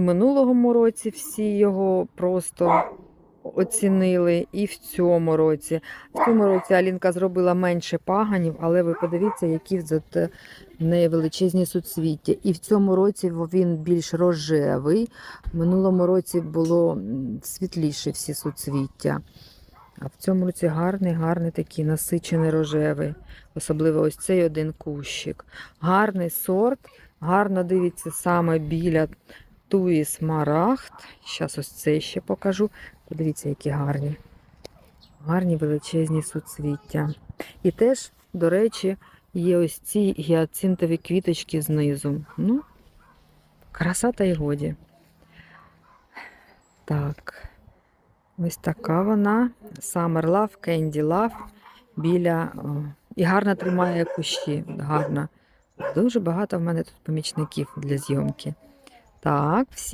Минулому році всі його просто оцінили, і в цьому році. В цьому році Алінка зробила менше паганів, але ви подивіться, які величезні суцвіття. І в цьому році він більш рожевий. В минулому році було світліше всі суцвіття. А в цьому році гарний, гарний такий насичений рожевий. Особливо ось цей один кущик. Гарний сорт, гарно дивиться саме біля туї смарагд. Зараз ось цей ще покажу. Подивіться, які гарні. Гарні величезні суцвіття. І теж, до речі, є ось ці гіацинтові квіточки знизу. Ну, краса та й годі. Так. Ось така вона. Summer Love, Candy Love. Біля. І гарно тримає кущі. Гарно. Дуже багато в мене тут помічників для зйомки. Так, всі.